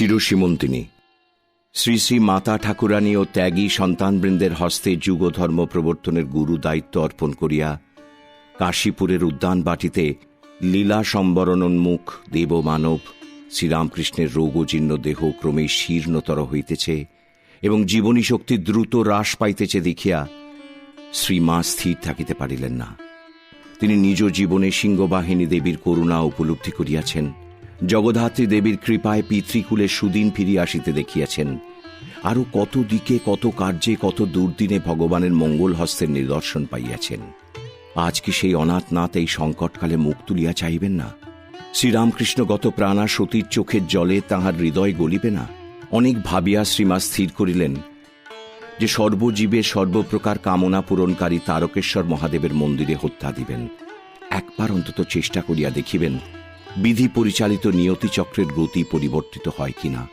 চিরসীমন্তিনী। শ্রী শ্রী মাতা ঠাকুরানী ও ত্যাগী সন্তানবৃন্দের হস্তে যুগধর্ম প্রবর্তনের গুরু দায়িত্ব অর্পণ করিয়া কাশীপুরের উদ্যান বাটিতে লীলা সম্বরণোন্মুখ দেবমানব শ্রীরামকৃষ্ণের রোগজীর্ণ দেহ ক্রমে শীর্ণতর হইতেছে এবং জীবনী শক্তি দ্রুত হ্রাস পাইতেছে দেখিয়া শ্রীমা স্থির থাকিতে পারিলেন না। তিনি নিজ জীবনে সিংহবাহিনী দেবীর করুণা উপলব্ধি করিয়াছেন। জগধাত্রী দেবীর কৃপায় পিতৃকুলে সুদিন ফিরিয়া আসিতে দেখিয়াছেন। আরও কত দিকে, কত কার্যে, কত দুর্দিনে ভগবানের মঙ্গল হস্তের নিদর্শন পাইয়াছেন। আজ কি সেই অনাথ নাথ এই সংকটকালে মুখ তুলিয়া চাইবেন না? শ্রীরামকৃষ্ণগত প্রাণা সতীর চোখের জলে তাহার হৃদয় গলিবে না? অনেক ভাবিয়া শ্রীমা স্থির করিলেন যে সর্বজীবের সর্বপ্রকার কামনা পূরণকারী তারকেশ্বর মহাদেবের মন্দিরে হত্যা দিবেন। একবার অন্তত চেষ্টা করিয়া দেখিবেন বিধি পরিচালিত নিয়তি চক্রের গতি পরিবর্তিত হয় কিনা?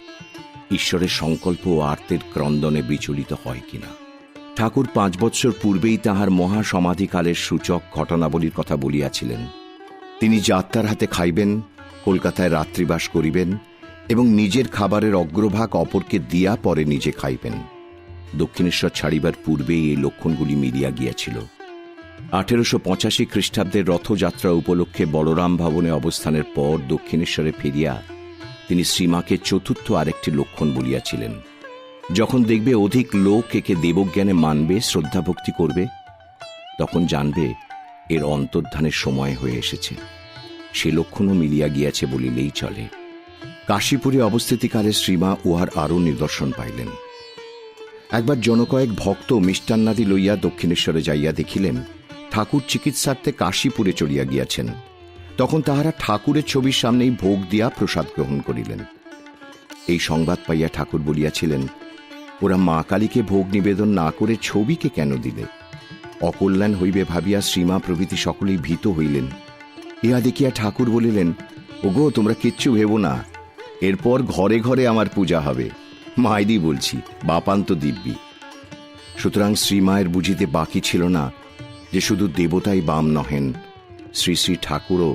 ঈশ্বরের সংকল্প ও আর্তের ক্রন্দনে বিচলিত হয় কিনা? ঠাকুর পাঁচ বৎসর পূর্বেই তাহার মহা সমাধিকালের সূচক ঘটনাবলীর কথা বলিয়াছিলেন। তিনি যাত্রার হাতে খাইবেন, কলকাতায় রাত্রিবাস করিবেন এবং নিজের খাবারের অগ্রভাগ অপরকে দিয়া পরে নিজে খাইবেন। দক্ষিণেশ্বর ছাড়িবার পূর্বেই এই লক্ষণগুলি মিলিয়া গিয়াছিল। আঠেরোশো পঁচাশি খ্রিস্টাব্দের রথযাত্রা উপলক্ষে বলরাম ভবনে অবস্থানের পর দক্ষিণেশ্বরে ফিরিয়া তিনি শ্রীমাকে চতুর্থ আরেকটি লক্ষণ বলিয়াছিলেন। যখন দেখবে অধিক লোক একে দেবজ্ঞানে মানবে, শ্রদ্ধাভক্তি করবে, তখন জানবে এর অন্তর্ধানের সময় হয়ে এসেছে। সে লক্ষণও মিলিয়া গিয়াছে বলিলেই চলে। কাশীপুরে অবস্থিতিকালে শ্রীমা উহার আরও নিদর্শন পাইলেন। একবার জনকয়েক ভক্ত মিষ্টান্নাদি লইয়া দক্ষিণেশ্বরে যাইয়া দেখিলেন ঠাকুর চিকিৎসার্থে কাশীপুরে চলিয়া গিয়াছেন। তখন তাহারা ঠাকুরের ছবির সামনেই ভোগ দিয়া প্রসাদ গ্রহণ করিলেন। এই সংবাদ পাইয়া ঠাকুর বলিয়াছিলেন, ওরা মা কালীকে ভোগ নিবেদন না করে ছবিকে কেন দিলে? অকল্যাণ হইবে ভাবিয়া শ্রীমা প্রভৃতি সকলেই ভীত হইলেন। ইহা দেখিয়া ঠাকুর বলিলেন, ওগো, তোমরা কিচ্ছু ভেব না। এরপর ঘরে ঘরে আমার পূজা হবে। মাইদি বলছি বাপান্ত দিব্যি। সুতরাং শ্রীমায়ের বুঝিতে বাকি ছিল না যে শুধু দেবতাই বাম নহেন, শ্রী শ্রী ঠাকুরও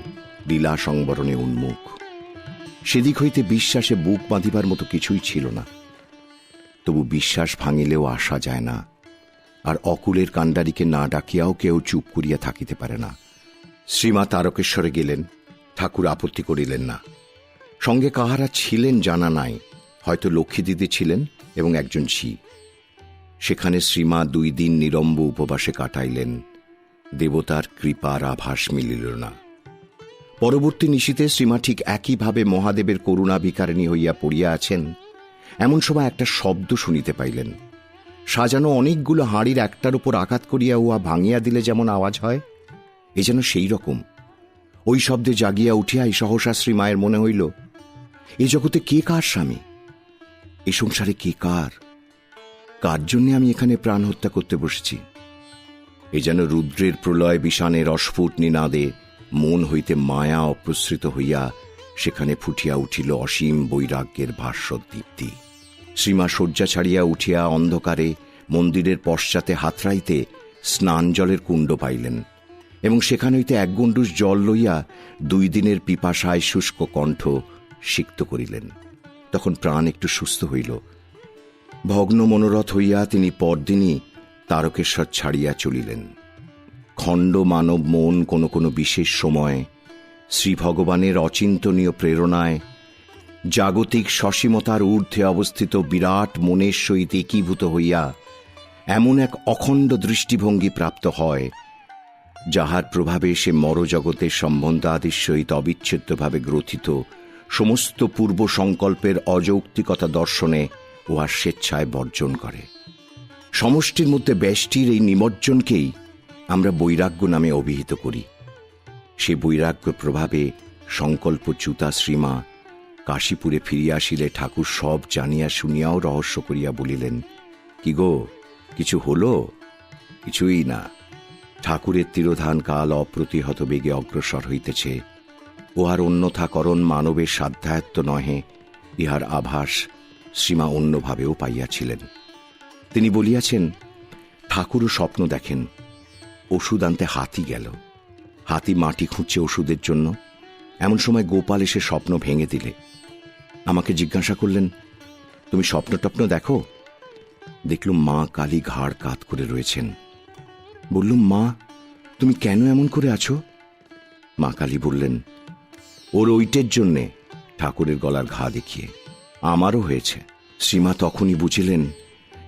লীলা সংবরণে উন্মুখ। সেদিক হইতে বিশ্বাসে বুক বাঁধিবার মতো কিছুই ছিল না। তবু বিশ্বাস ভাঙিলেও আসা যায় না, আর অকুলের কাণ্ডারিকে না ডাকিয়াও কেউ চুপ করিয়া থাকিতে পারে না। শ্রীমা তারকেশ্বরে গেলেন, ঠাকুর আপত্তি করিলেন না। সঙ্গে কাহারা ছিলেন জানা নাই, হয়তো লক্ষ্মী দিদি ছিলেন এবং একজন ঝি। সেখানে শ্রীমা দুই দিন নিরম্ব উপবাসে কাটাইলেন। দেবতার কৃপার আভাস মিলিল না। পরবর্তী নিশীতে শ্রীমা ঠিক একইভাবে মহাদেবের করুণা বিকারিণী হইয়া পড়িয়া আছেন, এমন সময় একটা শব্দ শুনিতে পাইলেন। সাজানো অনেকগুলো হাঁড়ির একটার উপর আঘাত করিয়া উহা ভাঙিয়া দিলে যেমন আওয়াজ হয়, এ যেন সেই রকম। ওই শব্দে জাগিয়া উঠিয়াই সহসা শ্রী মায়ের মনে হইল, এ জগতে কে কার স্বামী? এ সংসারে কে কার? কার জন্যে আমি এখানে প্রাণ হত্যা করতে বসেছি? এ যেন রুদ্রের প্রলয় বিষানের অস্ফুট নিনাদে, মন হইতে মায়া অপ্রসৃত হইয়া সেখানে ফুটিয়া উঠিল অসীম বৈরাগ্যের ভাষ্য দীপ্তি শ্রীমা শয্যা ছাড়িয়া উঠিয়া অন্ধকারে মন্দিরের পশ্চাতে হাতড়াইতে স্নান জলের কুণ্ড পাইলেন এবং সেখান হইতে এক গণ্ডুষ জল লইয়া দুই দিনের পিপাসায় শুষ্ক কণ্ঠ সিক্ত করিলেন। তখন প্রাণ একটু সুস্থ হইল। ভগ্ন মনোরথ হইয়া তিনি পরদিনই তারকেশ্বর ছাড়িয়া চলিলেন। খণ্ড মানব মন কোনো কোনো বিশেষ সময় শ্রী ভগবানের অচিন্তনীয় প্রেরণায় জাগতিক সসীমতার ঊর্ধ্বে অবস্থিত বিরাট মনের সহিত একীভূত হইয়া এমন এক অখণ্ড দৃষ্টিভঙ্গি প্রাপ্ত হয়, যাহার প্রভাবে সে মরজগতের সম্বন্ধাদির সহিত অবিচ্ছেদ্যভাবে গ্রথিত সমস্ত পূর্ব সংকল্পের অযৌক্তিকতা দর্শনে উহা স্বেচ্ছায় বর্জন করে। সমষ্টির মধ্যে ব্যষ্টির এই নিমজ্জনকেই আমরা বৈরাগ্য নামে অভিহিত করি। সে বৈরাগ্য প্রভাবে সংকল্পচ্যুতা শ্রীমা কাশীপুরে ফিরিয়া আসিলে ঠাকুর সব জানিয়া শুনিয়াও রহস্য করিয়া বলিলেন, কি গো, কিছু হলো? কিছুই না। ঠাকুরের তিরোধান কাল অপ্রতিহত বেগে অগ্রসর হইতেছে। উহার অন্যথাকরণ মানবের সাধ্যায়ত্ত নহে, ইহার আভাস শ্রীমা অন্যভাবেও পাইয়াছিলেন। তিনি বলিয়াছেন, ঠাকুরও স্বপ্ন দেখেন, ওষুধ আনতে হাতি গেল। হাতি মাটি খুঁজছে ওষুধের জন্য। এমন সময় গোপাল এসে স্বপ্ন ভেঙে দিলে। আমাকে জিজ্ঞাসা করলেন, তুমি স্বপ্ন টপ্ন দেখো? দেখলুম মা কালী ঘাড় কাত করে রয়েছেন। বললুম, মা, তুমি কেন এমন করে আছো? মা কালী বললেন, ওর ওইটের জন্যে ঠাকুরের গলার ঘা দেখিয়ে। আমারও হয়েছে। শ্রীমা তখনই বুঝিলেন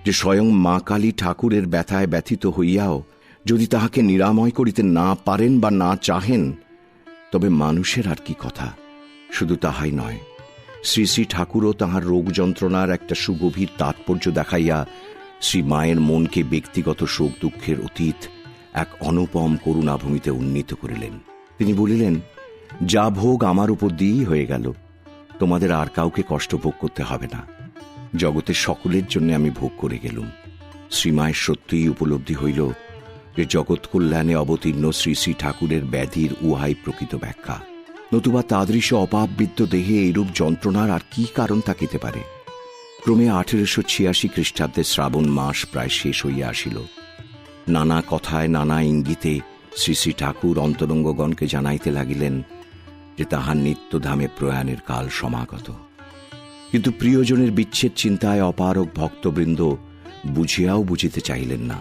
যে স্বয়ং মা কালী ঠাকুরের ব্যথায় ব্যথিত হইয়াও যদি তাহাকে নিরাময় করিতে না পারেন বা না চাহেন, তবে মানুষের আর কি কথা? শুধু তাহাই নয়, শ্রী শ্রী ঠাকুরও তাহার রোগ যন্ত্রণার একটা সুগভীর তাৎপর্য দেখাইয়া শ্রী মায়ের মনকে ব্যক্তিগত শোক দুঃখের অতীত এক অনুপম করুণাভূমিতে উন্নীত করিলেন। তিনি বলিলেন, যা ভোগ আমার উপর দিয়েই হয়ে গেল, তোমাদের আর কাউকে কষ্ট ভোগ করতে হবে না। জগতের সকলের জন্য আমি ভোগ করে গেলুম। শ্রীমায়ের সত্যিই উপলব্ধি হইল যে জগৎ কল্যাণে অবতীর্ণ শ্রী শ্রী ঠাকুরের ব্যাধির উহাই প্রকৃত ব্যাখ্যা। নতুবা তাদৃশ অপাববিদ্য দেহে এইরূপ যন্ত্রণার আর কি কারণ থাকিতে পারে? ক্রমে আঠেরোশো ছিয়াশি খ্রিস্টাব্দে শ্রাবণ মাস প্রায় শেষ হইয়া আসিল। নানা কথায় নানা ইঙ্গিতে শ্রী শ্রী ঠাকুর অন্তরঙ্গগণকে জানাইতে লাগিলেন যে তাহার নিত্যধামে প্রয়াণের কাল সমাগত। কিন্তু প্রিয়জনের বিচ্ছেদ চিন্তায় অপারক ভক্তবৃন্দ বুঝিয়াও বুঝিতে চাইলেন না।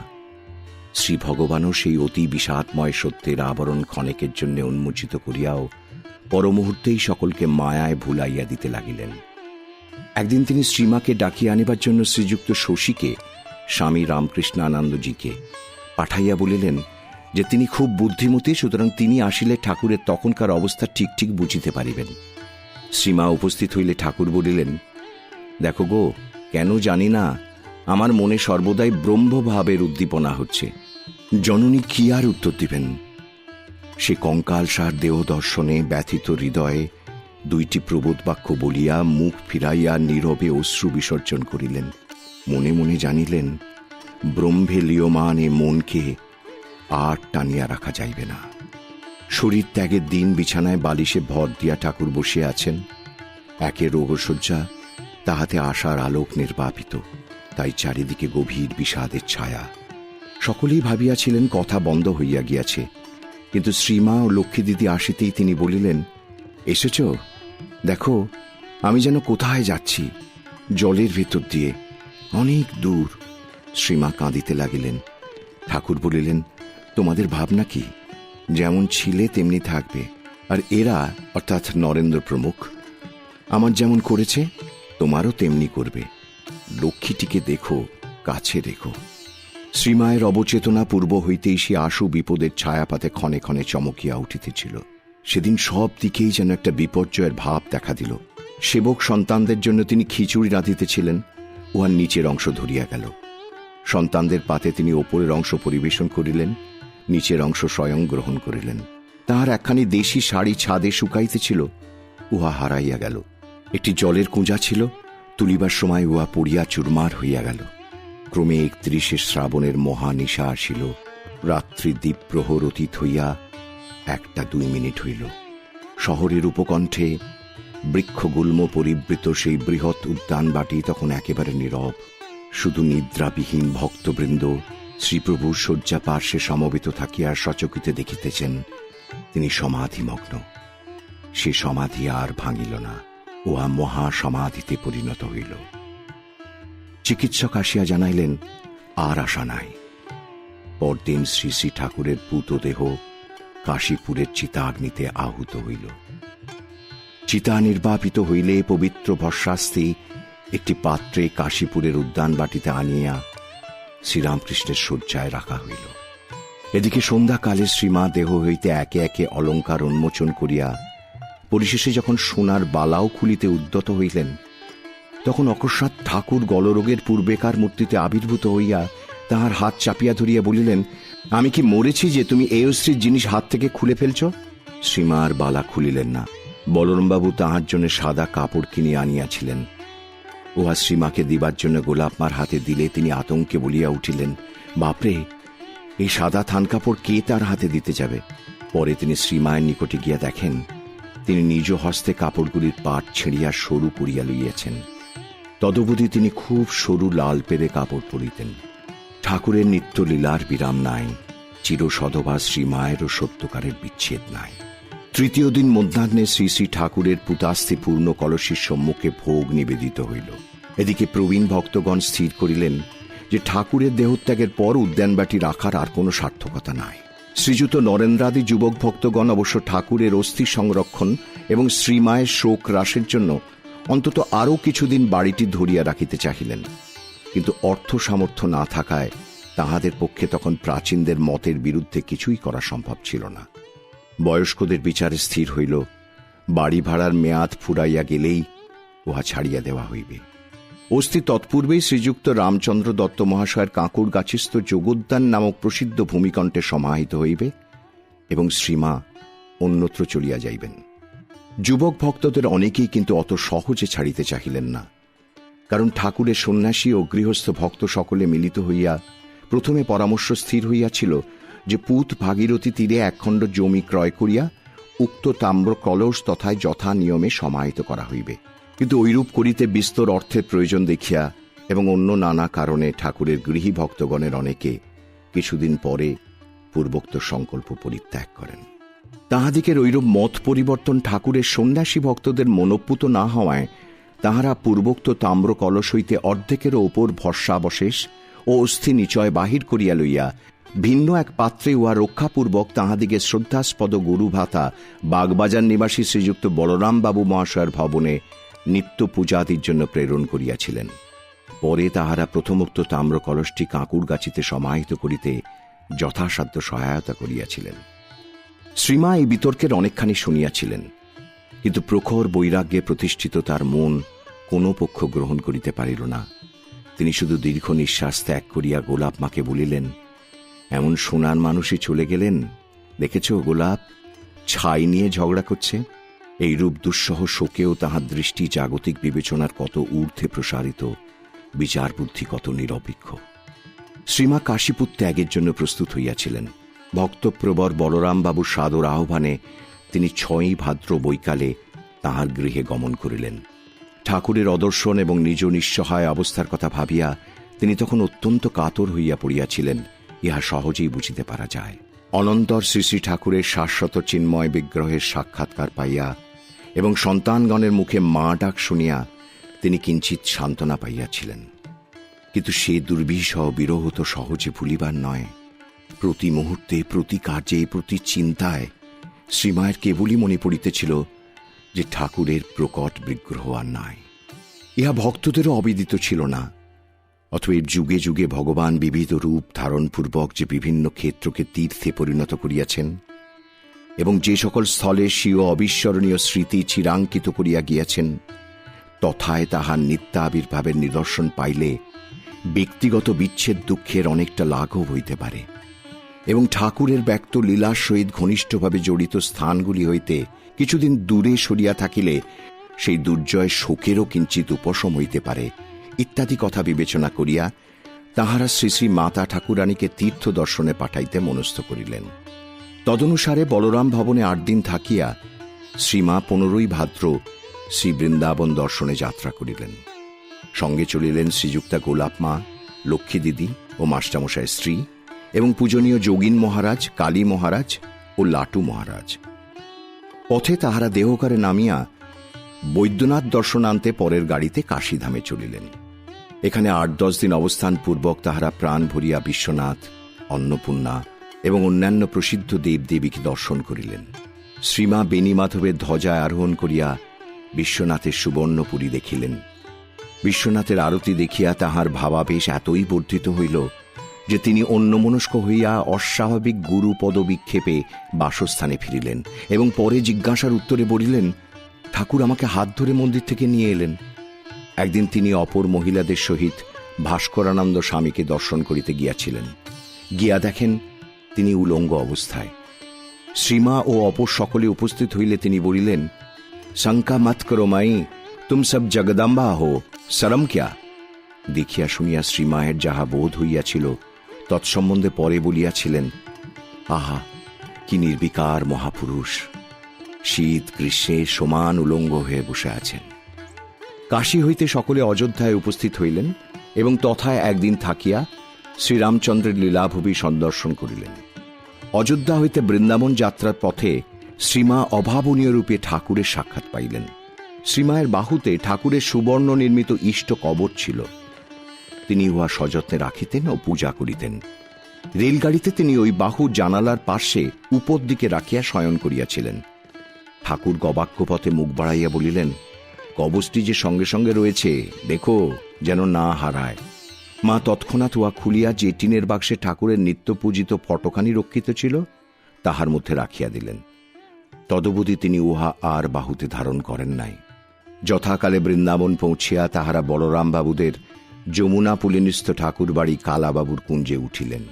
শ্রী ভগবানও সেই অতি বিষাদময় সত্যের আবরণ ক্ষণেকের জন্য উন্মোচিত করিয়াও পরমুহূর্তেই সকলকে মায়ায় ভুলাইয়া দিতে লাগিলেন। একদিন তিনি শ্রীমাকে ডাকিয়ে আনিবার জন্য শ্রীযুক্ত শশীকে, স্বামী রামকৃষ্ণানন্দজিকে পাঠাইয়া বলিলেন যে তিনি খুব বুদ্ধিমতী, সুতরাং তিনি আসিলে ঠাকুরের তখনকার অবস্থা ঠিক ঠিক বুঝিতে পারিবেন। শ্রীমা উপস্থিত হইলে ঠাকুর বলিলেন দেখো গো, কেন জানি না, আমার মনে সর্বদাই ব্রহ্মভাবের উদ্দীপনা হচ্ছে। জননী কি আর উত্তর দিবেন? সে কঙ্কাল সার দেহ দর্শনে ব্যথিত হৃদয়ে দুইটি প্রবোধ বাক্য বলিয়া মুখ ফিরাইয়া নীরবে অশ্রু বিসর্জন করিলেন। মনে মনে জানিলেন, ব্রহ্মে লিয়মান এ মনকে আর টানিয়া রাখা যাইবে না। শরীর ত্যাগের দিন বিছানায় বালিশে ভর দিয়া ঠাকুর বসে আছেন। একে রোগশয্যা, তাহাতে আশার আলোক নির্বাপিত, তাই চারিদিকে গভীর বিষাদের ছায়া। সকলেই ভাবিয়াছিলেন কথা বন্ধ হইয়া গিয়াছে, কিন্তু শ্রীমা ও লক্ষ্মী দিদি আসিতেই তিনি বলিলেন, এসেছ? দেখো, আমি যেন কোথায় যাচ্ছি, জলের ভেতর দিয়ে। অনেক দূর। শ্রীমা কাঁদিতে লাগিলেন। ঠাকুর বলিলেন, তোমাদের ভাবনা কি? যেমন ছিলে, তেমনি থাকবে। আর এরা, অর্থাৎ নরেন্দ্র প্রমুখ, আমার যেমন করেছে, তোমারও তেমনি করবে। লক্ষ্মীটিকে দেখো, কাছে রেখো। শ্রীমায়ের অবচেতনা পূর্ব হইতেই সে আশু বিপদের ছায়াপাতে ক্ষণে ক্ষণে চমকিয়া উঠিতেছিল। সেদিন সব দিকেই যেন একটা বিপর্যয়ের ভাব দেখা দিল। সেবক সন্তানদের জন্য তিনি খিচুড়ি রাঁধিতেছিলেন, উহার নিচের অংশ ধরিয়া গেল। সন্তানদের পাতে তিনি ওপরের অংশ পরিবেশন করিলেন নিচের অংশ স্বয়ং গ্রহণ করিলেন। তাহার একখানি দেশি শাড়ি ছাদে শুকাইতেছিল, উহা হারাইয়া গেল। একটি জলের কুঁজা ছিল, তুলিবার সময় উহা পড়িয়া চুরমার হইয়া গেল। ক্রমে একত্রিশে শ্রাবণের মহানিশা আসিল, রাত্রি দ্বীপ প্রহর অতীত হইয়া একটা দুই মিনিট হইল। শহরের উপকণ্ঠে বৃক্ষগুল্ম পরিবৃত সেই বৃহৎ উদ্যানবাটি তখন একেবারে নীরব, শুধু নিদ্রাবিহীন ভক্তবৃন্দ শ্রীপ্রভুর শয্যা পার্শ্বে সমবেত থাকিয়া সচকিতে দেখিতেছেন, তিনি সমাধিমগ্ন। সে সমাধি আর ভাঙিল না, উহা মহা সমাধিতে পরিণত হইল। চিকিৎসক আসিয়া জানাইলেন, আর আশা নাই। পরদিন শ্রী শ্রী ঠাকুরের পুতদেহ কাশীপুরের চিতাগ্নিতে আহুত হইল। চিতা নির্বাপিত হইলে পবিত্র ভস্যাস্তি একটি পাত্রে কাশীপুরের উদ্যানবাটিতে আনিয়া শ্রীরামকৃষ্ণের শয্যায় রাখা হইল। এদিকে সন্ধ্যাকালে শ্রীমা দেহ হইতে একে একে অলঙ্কার উন্মোচন করিয়া পরিশেষে যখন সোনার বালাও খুলিতে উদ্যত হইলেন, তখন অকস্মাৎ ঠাকুর গলরোগের পূর্বেকার মূর্তিতে আবির্ভূত হইয়া তাহার হাত চাপিয়া ধরিয়া বলিলেন, আমি কি মরেছি যে তুমি এই অশ্রীর জিনিস হাত থেকে খুলে ফেলছ? শ্রীমা আর বালা খুলিলেন না। বলরামবাবু তাহার জন্য সাদা কাপড় কিনিয়া আনিয়াছিলেন। উহা শ্রীমাকে দিবার জন্য গোলাপ মার হাতে দিলে তিনি আতঙ্কে বলিয়া উঠিলেন, বাপরে, এই সাদা থান কাপড় কে তার হাতে দিতে যাবে? পরে তিনি শ্রীমায়ের নিকটে গিয়া দেখেন, তিনি নিজ হস্তে কাপড়গুলির পাট ছেড়িয়া সরু করিয়া লইয়াছেন। তদবধি তিনি খুব সরু লাল পেরে কাপড় পরিতেন ঠাকুরের নিত্য লীলার বিরাম নাই, চির সধবা শ্রীমায়েরও সত্যকারের বিচ্ছেদ নাই। তৃতীয় দিন মধ্যাহ্নে শ্রী শ্রী ঠাকুরের পুতাস্থি পূর্ণ কলসীর সম্মুখে ভোগ নিবেদিত হইল। এদিকে প্রবীণ ভক্তগণ স্থির করিলেন যে ঠাকুরের দেহত্যাগের পর উদ্যানবাটি রাখার আর কোনো সার্থকতা নাই। শ্রীযুত নরেন্দ্রাদি যুবক ভক্তগণ অবশ্য ঠাকুরের অস্থি সংরক্ষণ এবং শ্রীমায়ের শোক হ্রাসের জন্য অন্তত আরও কিছুদিন বাড়িটি ধরিয়া রাখিতে চাহিলেন। কিন্তু অর্থ সামর্থ্য না থাকায় তাহাদের পক্ষে তখন প্রাচীনদের মতের বিরুদ্ধে কিছুই করা সম্ভব ছিল না। বয়স্কদের বিচারে স্থির হইল, বাড়ি ভাড়ার মেয়াদ ফুরাইয়া গেলেই উহা ছাড়িয়া দেওয়া হইবে। অস্থি তৎপূর্বেই শ্রীযুক্ত রামচন্দ্র দত্ত মহাশয়ের কাঁকুর গাছিস্থ যোগোদ্যান নামক প্রসিদ্ধ ভূমিকণ্ঠে সমাহিত হইবে এবং শ্রীমা অন্যত্র চলিয়া যাইবেন। যুবক ভক্তদের অনেকেই কিন্তু অত সহজে ছাড়িতে চাহিলেন না, কারণ ঠাকুরের সন্ন্যাসী ও গৃহস্থ ভক্ত সকলে মিলিত হইয়া প্রথমে পরামর্শ স্থির হইয়াছিল যে পুত ভাগীরথী তীরে একখণ্ড জমি ক্রয় করিয়া উক্ত তাম্র কলস তথায় যথা নিয়মে সমাহিত করা হইবে। কিন্তু ঐরূপ করিতে বিস্তর অর্থের প্রয়োজন দেখিয়া এবং অন্য নানা কারণে ঠাকুরের গৃহী ভক্তগণের অনেকে কিছুদিন পরে পূর্বোক্ত সংকল্প পরিত্যাগ করেন। তাহাদিকের ঐরূপ মত পরিবর্তন ঠাকুরের সন্ন্যাসী ভক্তদের মনোপুত না হওয়ায় তাহারা পূর্বোক্ত তাম্র কলস হইতে অর্ধেকেরও ওপর ভরসাবশেষ ও অস্থি নিচয় বাহির করিয়া লইয়া ভিন্ন এক পাত্রে উহা রক্ষাপূর্বক তাহাদিকে শ্রদ্ধাস্পদ গুরু ভাতা বাগবাজার নিবাসী শ্রীযুক্ত বলরাম বাবু মহাশয়ের ভবনে নিত্য পূজাদির জন্য প্রেরণ করিয়াছিলেন। পরে তাহারা প্রথমোক্ত তাম্র কলসটি কাঁকুর গাছিতে সমাহিত করিতে যথাসাধ্য সহায়তা করিয়াছিলেন। শ্রীমা এই বিতর্কের অনেকখানি শুনিয়াছিলেন, কিন্তু প্রখর বৈরাগ্যে প্রতিষ্ঠিত তার মন কোনো পক্ষ গ্রহণ করিতে পারিল না। তিনি শুধু দীর্ঘ নিঃশ্বাস ত্যাগ করিয়া গোলাপ মাকে বলিলেন, এমন সোনার মানুষই চলে গেলেন? দেখেছ গোলাপ? ছাই নিয়ে ঝগড়া করছে? এই রূপ দুঃসহ শোকেও তাহার দৃষ্টি জাগতিক বিবেচনার কত ঊর্ধ্বে প্রসারিত, বিচার বুদ্ধি কত নিরপেক্ষ। শ্রীমা কাশীপুর ত্যাগের জন্য প্রস্তুত হইয়াছিলেন। ভক্তপ্রবর বলরামবাবুর সাদর আহ্বানে তিনি ছয়ই ভাদ্র বৈকালে তাহার গৃহে গমন করিলেন। ঠাকুরের অদর্শন এবং নিজ নিঃসহায় অবস্থার কথা ভাবিয়া তিনি তখন অত্যন্ত কাতর হইয়া পড়িয়াছিলেন, ইহা সহজেই বুঝিতে পারা যায়। অনন্তর শ্রী শ্রী ঠাকুরের শাশ্বত চিন্ময় বিগ্রহের সাক্ষাৎকার পাইয়া এবং সন্তানগণের মুখে মা ডাক শুনিয়া তিনি কিঞ্চিত সান্ত্বনা পাইয়াছিলেন। কিন্তু সে দুর্বিষহ বিরহ তো সহজে ভুলিবার নয়। প্রতি মুহূর্তে, প্রতি কাজে প্রতি চিন্তায় শ্রীমায়ের কেবলই মনে পড়িতেছিল যে ঠাকুরের প্রকট বিগ্রহ আর নাই। ইহা ভক্তদেরও অবিদিত ছিল না। অতএব যুগে যুগে ভগবান বিবিধ রূপ ধারণপূর্বক যে বিভিন্ন ক্ষেত্রকে তীর্থে পরিণত করিয়াছেন এবং যে সকল স্থলে স্বীয় অবিস্মরণীয় স্মৃতি চিরাঙ্কিত করিয়া গিয়াছেন, তথায় তাহার নিত্যাবির্ভাবের নিদর্শন পাইলে ব্যক্তিগত বিচ্ছেদ দুঃখের অনেকটা লাঘব হইতে পারে। এবং ঠাকুরের ব্যক্ত লীলার সহিত ঘনিষ্ঠভাবে জড়িত স্থানগুলি হইতে কিছুদিন দূরে সরিয়া থাকিলে সেই দুর্জয় শোকেরও কিঞ্চিত উপশম হইতে পারে ইত্যাদি কথা বিবেচনা করিয়া তাহারা শ্রী শ্রী মাতা ঠাকুরানীকে তীর্থ দর্শনে পাঠাইতে মনস্থ করিলেন। তদনুসারে বলরাম ভবনে আট দিন থাকিয়া শ্রীমা পনেরোই ভাদ্র শ্রী বৃন্দাবন দর্শনে যাত্রা করিলেন। সঙ্গে চলিলেন শ্রীযুক্তা গোলাপ মা লক্ষ্মী দিদি ও মাস্টামশায় স্ত্রী এবং পূজনীয় যোগিন মহারাজ, কালী মহারাজ ও লাটু মহারাজ। পথে তাহারা দেহকারে নামিয়া বৈদ্যনাথ দর্শনান্তে পরের গাড়িতে কাশীধামে চলিলেন। এখানে আট দশ দিন অবস্থান পূর্বক তাহারা প্রাণ ভরিয়া বিশ্বনাথ, অন্নপূর্ণা এবং অন্যান্য প্রসিদ্ধ দেবদেবীকে দর্শন করিলেন। শ্রীমা বেণীমাধবের ধ্বজায় আরোহণ করিয়া বিশ্বনাথের সুবর্ণপুরী দেখিলেন। বিশ্বনাথের আরতি দেখিয়া তাহার ভাবাবেশ এতই বর্ধিত হইল যে তিনি অন্যমনস্ক হইয়া অস্বাভাবিক গুরু পদবিক্ষেপে বাসস্থানে ফিরিলেন এবং পরে জিজ্ঞাসার উত্তরে বলিলেন, ঠাকুর আমাকে হাত ধরে মন্দির থেকে নিয়ে এলেন। একদিন তিনি অপর মহিলাদের সহিত ভাস্করানন্দ স্বামীকে দর্শন করিতে গিয়াছিলেন। গিয়া দেখেন তিনি উলঙ্গ অবস্থায়। শ্রীমা ও অপর সকলে উপস্থিত হইলে তিনি বলিলেন, শঙ্কা মত করো মাই, তুম সব জগদম্বা হো, শরম ক্যা? দেখিয়া শুনিয়া শ্রীমায়ের যাহা বোধ হইয়াছিল, তৎসম্বন্ধে পরে বলিয়াছিলেন, আহা, কি নির্বিকার মহাপুরুষ! শীত, গ্রীষ্মে সমান উলঙ্গ হয়ে বসে আছেন। কাশী হইতে সকলে অযোধ্যায় উপস্থিত হইলেন এবং তথায় একদিন থাকিয়া শ্রীরামচন্দ্রের লীলাভূমি সন্দর্শন করিলেন। অযোধ্যা হইতে বৃন্দাবন যাত্রার পথে শ্রীমা অভাবনীয় রূপে ঠাকুরের সাক্ষাৎ পাইলেন। শ্রীমায়ের বাহুতে ঠাকুরের সুবর্ণ নির্মিত ইষ্ট কবর ছিল। তিনি উহা সযত্নে রাখিতেন ও পূজা করিতেন। রেলগাড়িতে তিনি ওই বাহু জানালার পার্শ্বে উপর দিকে রাখিয়া শয়ন করিয়াছিলেন। ঠাকুর গবাক্য পথে মুখ বাড়াইয়া বলিলেন, কবচটি যে সঙ্গে সঙ্গে রয়েছে, দেখো, যেন না হারায়। মা তৎক্ষণাৎ উহা খুলিয়া যে টিনের বাক্সে ঠাকুরের নিত্য পূজিত রক্ষিত ছিল, তাহার মধ্যে রাখিয়া দিলেন। তদবধি তিনি উহা আর বাহুতে ধারণ করেন নাই। যথাকালে বৃন্দাবন পৌঁছিয়া তাহারা বলরাম বাবুদের যমুনা পুলিনিস্থ ঠাকুর বাড়ি কালাবাবুর কুঞ্জে উঠিলেন।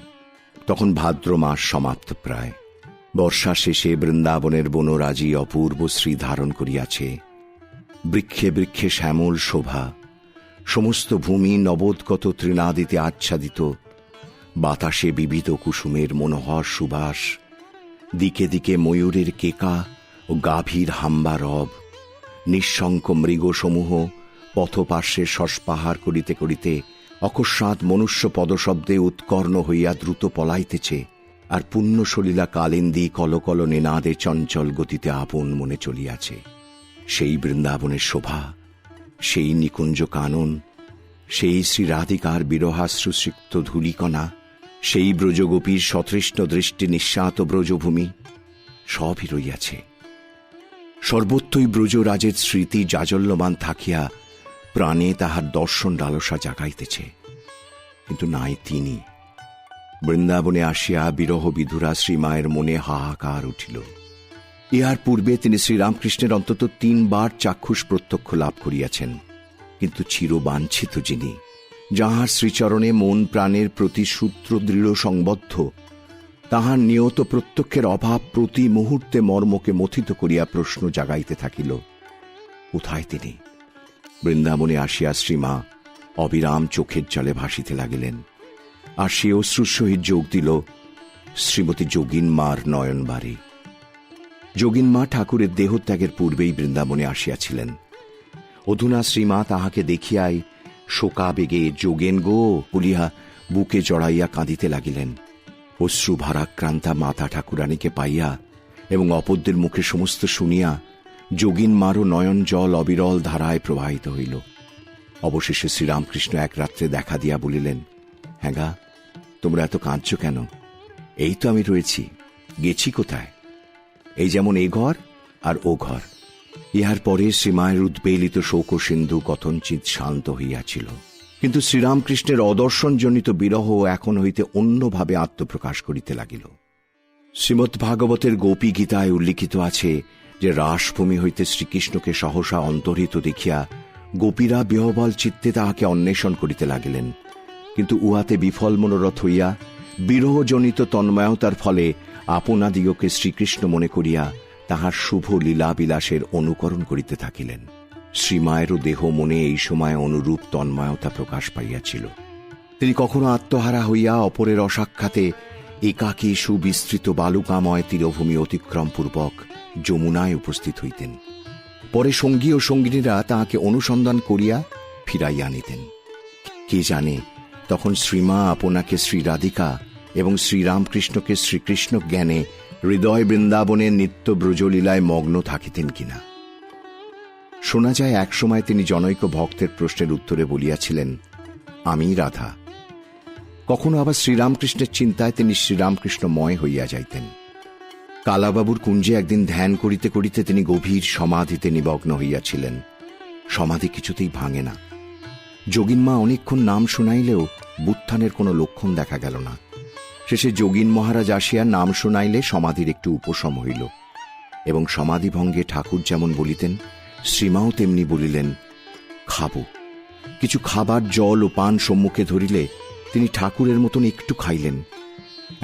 তখন ভাদ্র মাস সমাপ্ত প্রায়। বর্ষা শেষে বৃন্দাবনের বনরাজি অপূর্ব শ্রী ধারণ করিয়াছে। বৃক্ষে বৃক্ষে শ্যামল শোভা সমস্ত ভূমি নবোদ্গত তৃণাদিতে আচ্ছাদিত। বাতাসে বিবিধ কুসুমের মনোহর সুবাস। দিকে দিকে ময়ূরের কেকা ও গাভীর হাম্বা রব। নিঃশঙ্ক মৃগসমূহ পথপার্শ্বে শস্পাহার করিতে করিতে অকস্মাৎ মনুষ্য পদশব্দে উৎকর্ণ হইয়া দ্রুত পলাইতেছে আর পুণ্যসলীলা কালিন্দী কলকল নিনাদে চঞ্চল গতিতে আপন মনে চলিয়াছে। সেই বৃন্দাবনের শোভা সেই নিকুঞ্জ কানন, সেই শ্রী রাধিকার বিরহাশ্রুসিক্ত ধূলিকণা, সেই ব্রজগোপীর সতৃষ্ণ দৃষ্টি নিঃস্বাত ব্রজভূমি, সবই রইয়াছে। সর্বত্রই ব্রজরাজের স্মৃতি জাজল্যমান থাকিয়া প্রাণে তাহার দর্শন লালসা জাগাইতেছে। কিন্তু নাই তিনি। বৃন্দাবনে আসিয়া বিরহ বিধুরা শ্রীমায়ের মনে হাহাকার উঠিল। ইহার পূর্বে তিনি শ্রীরামকৃষ্ণের অন্তত তিনবার চাক্ষুষ প্রত্যক্ষ লাভ করিয়াছেন। কিন্তু চিরবাঞ্ছিত যিনি, যাহার শ্রীচরণে মন প্রাণের প্রতি সূত্র দৃঢ় সংবদ্ধ, তাহার নিয়ত প্রত্যক্ষের অভাব প্রতি মুহূর্তে মর্মকে মথিত করিয়া প্রশ্ন জাগাইতে থাকিল। কোথায় তিনি, বৃন্দাবনে আসিয়া শ্রীমা অবিরাম চোখের জলে ভাসিতে লাগিলেন। আর সে অশ্রুর সহিত যোগ দিল, শ্রীমতী যোগিন মার নয়নবারে। যোগিন মা ঠাকুরের দেহত্যাগের পূর্বেই বৃন্দাবনে আসিয়াছিলেন। অধুনা শ্রীমা তাহাকে দেখিয়াই শোকাবেগে যোগেন গো বলিয়া বুকে জড়াইয়া কাঁদিতে লাগিলেন। অশ্রু ভারাক্রান্তা মাতা ঠাকুরানীকে পাইয়া এবং অপরদের মুখে সমস্ত শুনিয়া যোগিন মারও নয়ন জল অবিরল ধারায় প্রবাহিত হইল। অবশেষে শ্রীরামকৃষ্ণ এক রাত্রে দেখা দিয়া বলিলেন হ্যাঁ তোমরা এত কাঁদছ কেন? এই তো আমি রয়েছি। গেছি কোথায়? এই যেমন এ ঘর আর ও ঘর। ইহার পরে শ্রীমায়ের উদ্বেলিত শোক সিন্ধু কথঞ্চিত শান্ত হইয়াছিল। কিন্তু শ্রীরামকৃষ্ণের অদর্শনজনিত বিরহ এখন হইতে অন্যভাবে আত্মপ্রকাশ করিতে লাগিল। শ্রীমৎ ভাগবতের গোপী গীতায় উল্লিখিত আছে যে রাসভূমি হইতে শ্রীকৃষ্ণকে সহসা অন্তর্হিত দেখিয়া গোপীরা বিহবল চিত্তে তাহাকে অন্বেষণ করিতে লাগিলেন। কিন্তু উহাতে বিফল মনোরথ হইয়া বিরহজনিত তন্ময়তার ফলে আপনাদিগকে শ্রীকৃষ্ণ মনে করিয়া তাহার শুভ লীলাবিলাসের অনুকরণ করিতে থাকিলেন। শ্রীমায়েরও দেহ মনে এই সময় অনুরূপ তন্ময়তা প্রকাশ পাইয়াছিল। তিনি কখনো আত্মহারা হইয়া অপরের অসাক্ষাতে একাকী সুবিস্তৃত বালুকাময় তীরভূমি অতিক্রম পূর্বক যমুনায় উপস্থিত হইতেন। পরে সঙ্গী ও সঙ্গিনীরা তাহাকে অনুসন্ধান করিয়া ফিরাইয়া আনিতেন। কে জানে, তখন শ্রীমা আপনাকে শ্রী রাধিকা এবং শ্রীরামকৃষ্ণকে শ্রীকৃষ্ণ জ্ঞানে হৃদয় বৃন্দাবনের নিত্য ব্রজলীলায় মগ্ন থাকিতেন কিনা? শোনা যায়, একসময় তিনি জনৈক ভক্তের প্রশ্নের উত্তরে বলিয়াছিলেন, আমি রাধা। কখনো আবার শ্রীরামকৃষ্ণের চিন্তায় তিনি শ্রীরামকৃষ্ণময় হইয়া যাইতেন। কালাবাবুর কুঞ্জে একদিন ধ্যান করিতে করিতে তিনি গভীর সমাধিতে নিমগ্ন হইয়াছিলেন। সমাধি কিছুতেই ভাঙে না। যোগিনমা অনেকক্ষণ নাম শুনাইলেও বুত্থানের কোনো লক্ষণ দেখা গেল না। শেষে যোগিন মহারাজ আসিয়া নাম শুনাইলে সমাধির একটু উপশম হইল, এবং সমাধি ভঙ্গে ঠাকুর যেমন বলিতেন, শ্রীমাও তেমনি বলিলেন, খাব। কিছু খাবার, জল ও পান সম্মুখে ধরিলে তিনি ঠাকুরের মতন একটু খাইলেন।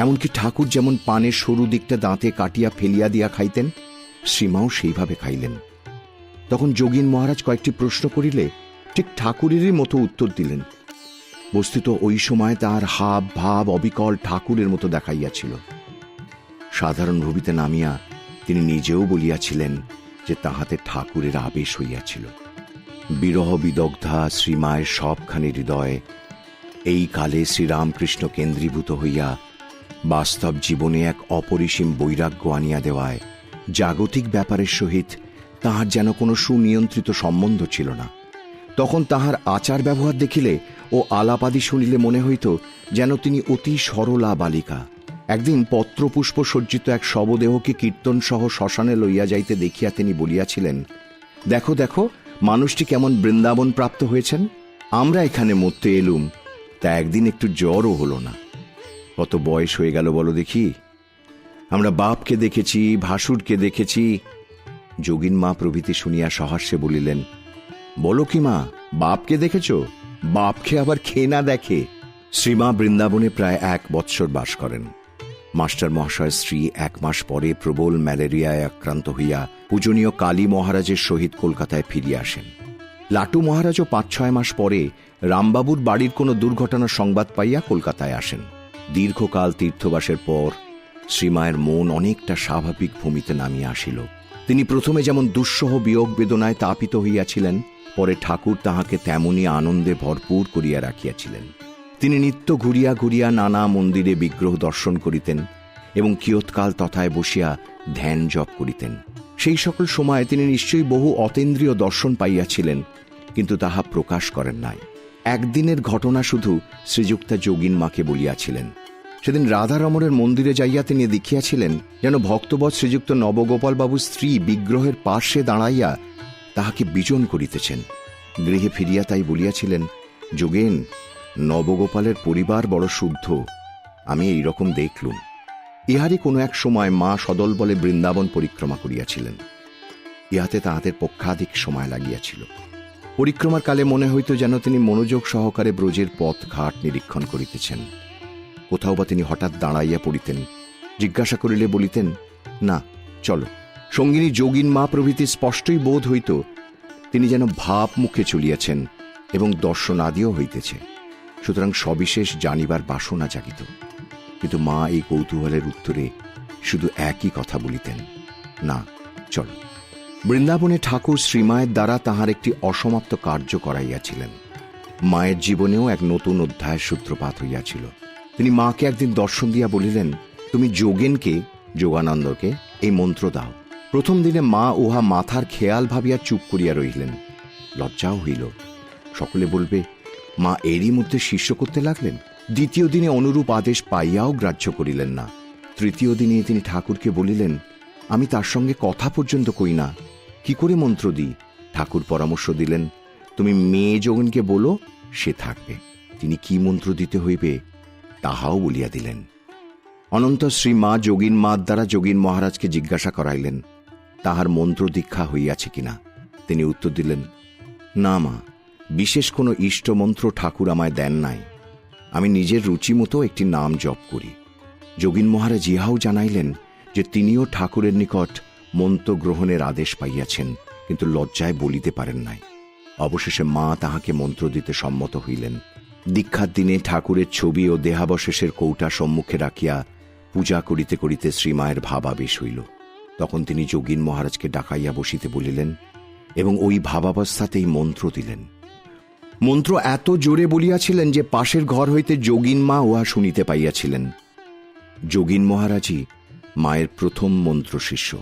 এমনকি ঠাকুর যেমন পানের সরু দিকটা দাঁতে কাটিয়া ফেলিয়া দিয়া খাইতেন, শ্রীমাও সেইভাবে খাইলেন। তখন যোগিন মহারাজ কয়েকটি প্রশ্ন করিলে ঠিক ঠাকুরেরই মতো উত্তর দিলেন। বস্তুত ওই সময় তাহার হাব, ভাব, অবিকল ঠাকুরের মতো দেখাইয়াছিল। সাধারণ ভূমিতে নামিয়া তিনি নিজেও বলিয়াছিলেন যে তাহাতে ঠাকুরের আবেশ হইয়াছিল। বিরহ বিদগ্ধা শ্রীমায়ের সবখানি হৃদয়ে এই কালে শ্রীরামকৃষ্ণ কেন্দ্রীভূত হইয়া বাস্তব জীবনে এক অপরিসীম বৈরাগ্য আনিয়া দেওয়ায় জাগতিক ব্যাপারের সহিত তাহার যেন কোনো সুনিয়ন্ত্রিত সম্বন্ধ ছিল না। তখন তাহার আচার ব্যবহার দেখিলে ও আলাপাদি শুনিলে মনে হইত যেন তিনি অতি সরলা বালিকা। একদিন পত্রপুষ্প সজ্জিত এক শবদেহকে কীর্তন সহ শ্মশানে লইয়া যাইতে দেখিয়া তিনি বলিয়াছিলেন, দেখো দেখো, মানুষটি কেমন বৃন্দাবন প্রাপ্ত হয়েছেন। আমরা এখানে মরতে এলুম, তা একদিন একটু জ্বরও হলো না। কত বয়স হয়ে গেল বলো দেখি। আমরা বাপকে দেখেছি, ভাসুরকে দেখেছি। যোগিন মা প্রভৃতি শুনিয়া সহাস্যে বলিলেন, বলো কি মা, বাপকে দেখেছ? বাপকে আবার খেয়ে না দেখে শ্রীমা বৃন্দাবনে প্রায় এক বৎসর বাস করেন। মাস্টার মহাশয় স্ত্রী এক মাস পরে প্রবল ম্যালেরিয়ায় আক্রান্ত হইয়া পূজনীয় কালী মহারাজের সহিত কলকাতায় ফিরিয়া আসেন। লাটু মহারাজও পাঁচ ছয় মাস পরে রামবাবুর বাড়ির কোনো দুর্ঘটনার সংবাদ পাইয়া কলকাতায় আসেন। দীর্ঘকাল তীর্থবাসের পর শ্রীমায়ের মন অনেকটা স্বাভাবিক ভূমিতে নামিয়া আসিল। তিনি প্রথমে যেমন দুঃসহ বিয়োগ বেদনায় তাপিত হইয়াছিলেন পরে ঠাকুর তাহাকে তেমনি আনন্দে ভরপুর করিয়া রাখিয়াছিলেন। তিনি নিত্য ঘুরিয়া ঘুরিয়া নানা মন্দিরে বিগ্রহ দর্শন করিতেন এবং কিয়ৎকাল তথায় বসিয়া ধ্যান জপ করিতেন। সেই সকল সময় তিনি নিশ্চয়ই বহু অতীন্দ্রিয় দর্শন পাইয়াছিলেন, কিন্তু তাহা প্রকাশ করেন নাই। একদিনের ঘটনা শুধু শ্রীযুক্তা যোগিন মাকে বলিয়াছিলেন। সেদিন রাধারমণের মন্দিরে যাইয়া তিনি দেখিয়াছিলেন, যেন ভক্তবৎ শ্রীযুক্ত নবগোপালবাবুর স্ত্রী বিগ্রহের পার্শ্বে দাঁড়াইয়া তাহাকে বিজন করিতেছেন। গৃহে ফিরিয়া তাই বলিয়াছিলেন, যোগেন, নবগোপালের পরিবার বড় শুদ্ধ, আমি এই রকম দেখলুম। ইহারই কোনো এক সময় মা সদল বলে বৃন্দাবন পরিক্রমা করিয়াছিলেন। ইহাতে তাহাদের পক্ষাধিক সময় লাগিয়াছিল। পরিক্রমার কালে মনে হইত যেন তিনি মনোযোগ সহকারে ব্রজের পথ ঘাট নিরীক্ষণ করিতেছেন। কোথাও বা তিনি হঠাৎ দাঁড়াইয়া পড়িতেন। জিজ্ঞাসা করিলে বলিতেন, না, চলো। সঙ্গিনী যোগিন মা প্রভৃতি স্পষ্টই বোধ হইত, তিনি যেন ভাব মুখে চলিয়াছেন এবং দর্শনাদিও হইতেছে। সুতরাং সবিশেষ জানিবার বাসনা জাগিত। কিন্তু মা এই কৌতূহলের উত্তরে শুধু একই কথা বলিতেন, না, চল। বৃন্দাবনে ঠাকুর শ্রীমায়ের দ্বারা তাহার একটি অসমাপ্ত কার্য করাইয়াছিলেন। মায়ের জীবনেও এক নতুন অধ্যায়ের সূত্রপাত হইয়াছিল। তিনি মাকে একদিন দর্শন দিয়া বলিলেন, তুমি যোগেনকে, যোগানন্দকে, এই মন্ত্র দাও। প্রথম দিনে মা উহা মাথার খেয়াল ভাবিয়া চুপ করিয়া রহিলেন। লজ্জাও হইল। সকলে বলবে, মা এরই মধ্যে শিষ্য করতে লাগলেন? দ্বিতীয় দিনে অনুরূপ আদেশ পাইয়াও গ্রাহ্য করিলেন না। তৃতীয় দিনে তিনি ঠাকুরকে বলিলেন, আমি তার সঙ্গে কথা পর্যন্ত কই না। কি করে মন্ত্র দিই? ঠাকুর পরামর্শ দিলেন, তুমি মেয়ে যোগনকে বলো, সে থাকবে। তিনি কি মন্ত্র দিতে হইবে, তাহাও বলিয়া দিলেন। অনন্ত শ্রী মা যোগিন মার দ্বারা যোগিন মহারাজকে জিজ্ঞাসা করাইলেন তাহার মন্ত্র দীক্ষা হইয়াছে কিনা? তিনি উত্তর দিলেন, না মা, বিশেষ কোনো ইষ্টমন্ত্র ঠাকুর আমায় দেন নাই। আমি নিজের রুচি মতো একটি নাম জপ করি। যোগিন মহারাজ ইহাও জানাইলেন যে তিনিও ঠাকুরের নিকট মন্ত্র গ্রহণের আদেশ পাইয়াছেন, কিন্তু লজ্জায় বলিতে পারেন নাই। অবশেষে মা তাহাকে মন্ত্র দিতে সম্মত হইলেন। দীক্ষার দিনে ঠাকুরের ছবি ও দেহাবশেষের কৌটা সম্মুখে রাখিয়া পূজা করিতে করিতে শ্রীমায়ের ভাবাবেশ হইল। তখন তিনি যোগিন মহারাজকে ডাকাইয়া বসিতে বলিলেন এবং ওই ভাবাবস্থাতেই মন্ত্র দিলেন। মন্ত্র এত জোরে বলিয়াছিলেন যে পাশের ঘর হইতে যোগিন মা উহা শুনিতে পাইয়াছিলেন। যোগিন মহারাজই মায়ের প্রথম মন্ত্র শিষ্য।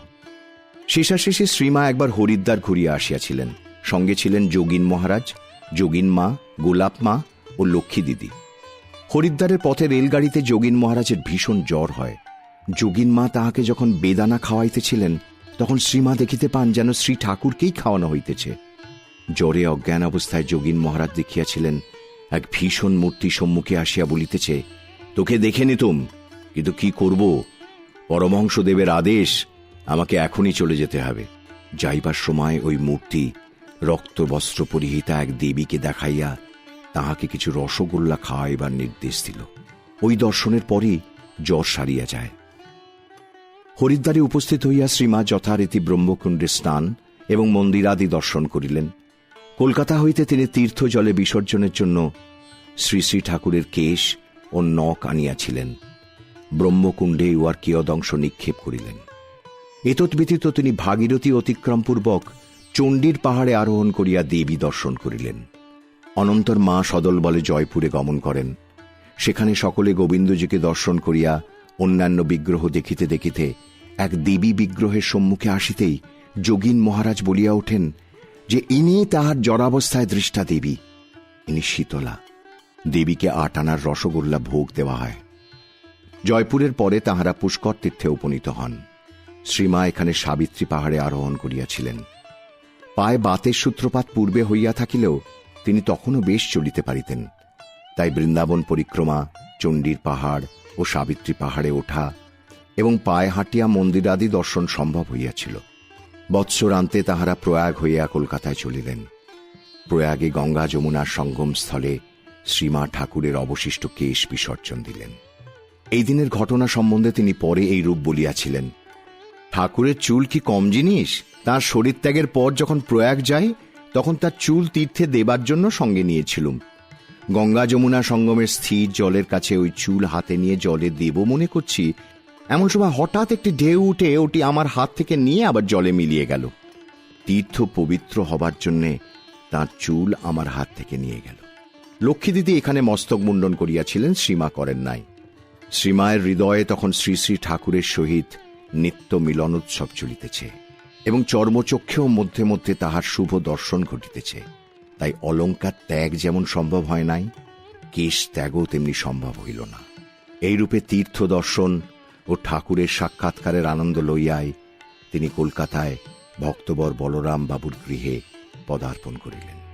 শেষাশেষে শ্রীমা একবার হরিদ্বার ঘুরিয়া আসিয়াছিলেন। সঙ্গে ছিলেন যোগিন মহারাজ, যোগিন মা, গোলাপ মা ও লক্ষ্মী দিদি। হরিদ্বারের পথে রেলগাড়িতে যোগিন মহারাজের ভীষণ জ্বর হয়। যোগিন মা তাহাকে যখন বেদানা খাওয়াইতেছিলেন, তখন শ্রীমা দেখিতে পান যেন শ্রী ঠাকুরকেই খাওয়ানো হইতেছে। জ্বরে অজ্ঞান অবস্থায় যোগিন মহারাজ দেখিয়াছিলেন, এক ভীষণ মূর্তি সম্মুখে আসিয়া বলিতেছে, তোকে দেখে নিতুম কিন্তু কি করব? পরমহংসদেবের আদেশ আমাকে এখনই চলে যেতে হবে। যাইবার সময় ওই মূর্তি রক্ত বস্ত্র পরিহিতা এক দেবীকে দেখাইয়া তাহাকে কিছু রসগোল্লা খাওয়াইবার নির্দেশ দিল। ওই দর্শনের পরই জ্বর সারিয়া যায়। হরিদ্বারে উপস্থিত হইয়া শ্রীমা যথারীতি ব্রহ্মকুণ্ডে স্নান এবং মন্দিরাদি দর্শন করিলেন। কলকাতা হইতে তিনি তীর্থ জলে বিসর্জনের জন্য শ্রী শ্রী ঠাকুরের কেশ ও নখ আনিয়াছিলেন। ব্রহ্মকুণ্ডে উহার কিয়দংশ নিক্ষেপ করিলেন। এতৎ ব্যতীত তিনি ভাগীরথী অতিক্রমপূর্বক চণ্ডীর পাহাড়ে আরোহণ করিয়া দেবী দর্শন করিলেন। অনন্তর মা সদল বলে জয়পুরে গমন করেন। সেখানে সকলে গোবিন্দজিকে দর্শন করিয়া অন্যান্য বিগ্রহ দেখিতে দেখিতে এক দেবী বিগ্রহের সম্মুখে আসিতেই যোগীন মহারাজ বলিয়া ওঠেন যে ইনি তাহার জরাবস্থায় দৃষ্টা দেবী, ইনি শীতলা। দেবীকে আট আনার রসগোল্লা ভোগ দেওয়া হয়। জয়পুরের পরে তাহারা পুষ্কর তীর্থে উপনীত হন। শ্রীমা এখানে সাবিত্রী পাহাড়ে আরোহণ করিয়াছিলেন। পায়ে বাতের সূত্রপাত পূর্বে হইয়া থাকিলেও তিনি তখনও বেশ চলিতে পারিতেন। তাই বৃন্দাবন পরিক্রমা, চণ্ডীর পাহাড় ও সাবিত্রী পাহাড়ে ওঠা এবং পায়ে হাঁটিয়া মন্দিরাদি দর্শন সম্ভব হইয়াছিল। বৎসরান্তে তাহারা প্রয়াগ হইয়া কলকাতায় চলিলেন। প্রয়াগে গঙ্গা যমুনার সঙ্গম স্থলে শ্রীমা ঠাকুরের অবশিষ্ট কেশ বিসর্জন দিলেন। এই দিনের ঘটনা সম্বন্ধে তিনি পরে এই রূপ বলিয়াছিলেন, ঠাকুরের চুল কি কম জিনিস? তার শরীর ত্যাগের পর যখন প্রয়াগ যাই তখন তার চুল তীর্থে দেবার জন্য সঙ্গে নিয়েছিলুম। গঙ্গা যমুনা সঙ্গমের স্থির জলের কাছে ওই চুল হাতে নিয়ে জলে দেব মনে করছি। এমন সময় হঠাৎ একটি ঢেউ উঠে ওটি আমার হাত থেকে নিয়ে আবার জলে মিলিয়ে গেল। তীর্থ পবিত্র হবার জন্যে তার চুল আমার হাত থেকে নিয়ে গেল। লক্ষ্মী দিদি এখানে মস্তক মুন্ডন করিয়াছিলেন শ্রীমা করেন নাই। শ্রীমায়ের হৃদয়ে তখন শ্রী শ্রী ঠাকুরের সহিত নিত্য মিলন উৎসব চলিতেছে এবং চর্মচক্ষেও মধ্যে মধ্যে তাহার শুভ দর্শন ঘটিতেছে। তাই অলঙ্কার ত্যাগ যেমন সম্ভব হয় নাই, কেশ ত্যাগও তেমনি সম্ভব হইল না। এইরূপে তীর্থ দর্শন ও ঠাকুরের সাক্ষাৎকারের আনন্দ লইয়াই তিনি কলকাতায় ভক্তবর বলরাম বাবুর গৃহে পদার্পণ করিলেন।